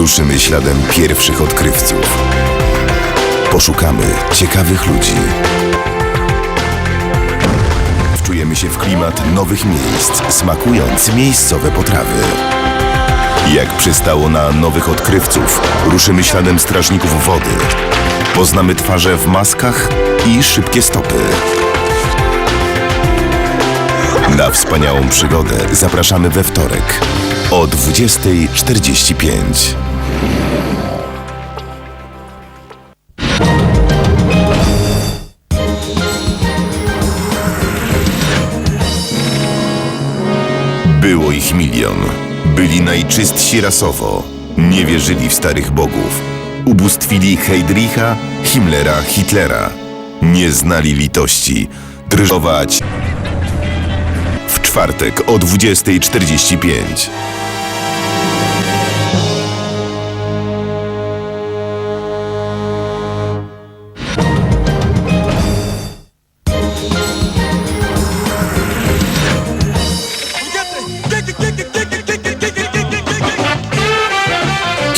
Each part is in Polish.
Ruszymy śladem pierwszych odkrywców. Poszukamy ciekawych ludzi. Wczujemy się w klimat nowych miejsc, smakując miejscowe potrawy. Jak przystało na nowych odkrywców, ruszymy śladem strażników wody. Poznamy twarze w maskach i szybkie stopy. Na wspaniałą przygodę zapraszamy we wtorek o 20.45. Było ich milion. Byli najczystsi rasowo. Nie wierzyli w starych bogów. Ubóstwili Heydricha, Himmlera, Hitlera. Nie znali litości. Drżować w czwartek o 20.45.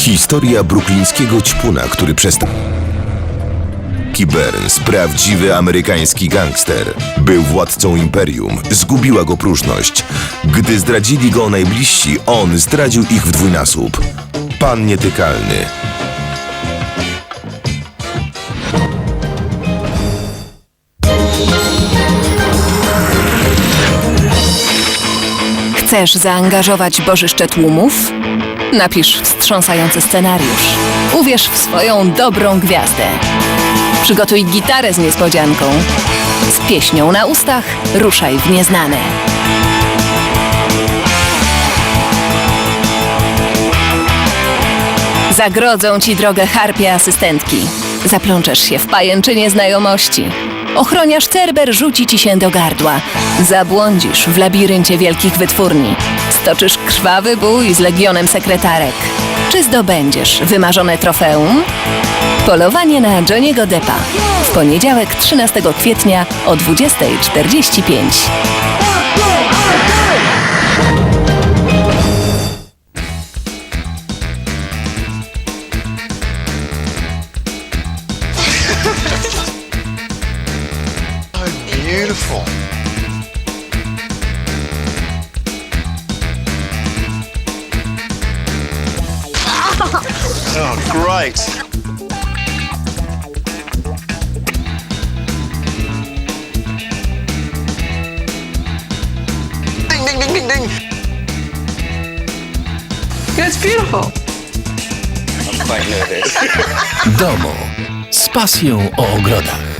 Historia bruklińskiego ćpuna, który przestał... Ki Burns, prawdziwy amerykański gangster. Był władcą imperium, zgubiła go próżność. Gdy zdradzili go najbliżsi, on zdradził ich w dwójnasób. Pan nietykalny. Chcesz zaangażować bożyszcze tłumów? Napisz wstrząsający scenariusz. Uwierz w swoją dobrą gwiazdę. Przygotuj gitarę z niespodzianką. Z pieśnią na ustach ruszaj w nieznane. Zagrodzą ci drogę harpie asystentki. Zaplączesz się w pajęczynie znajomości. Ochroniarz Cerber rzuci ci się do gardła. Zabłądzisz w labiryncie wielkich wytwórni. Stoczysz krwawy bój z legionem sekretarek. Czy zdobędziesz wymarzone trofeum? Polowanie na Johniego Deppa. W poniedziałek 13 kwietnia o 20.45. Beautiful. Oh, great. Ding, ding, ding, ding, ding. It's beautiful. Quite nervous. Domo z pasją o ogrodach.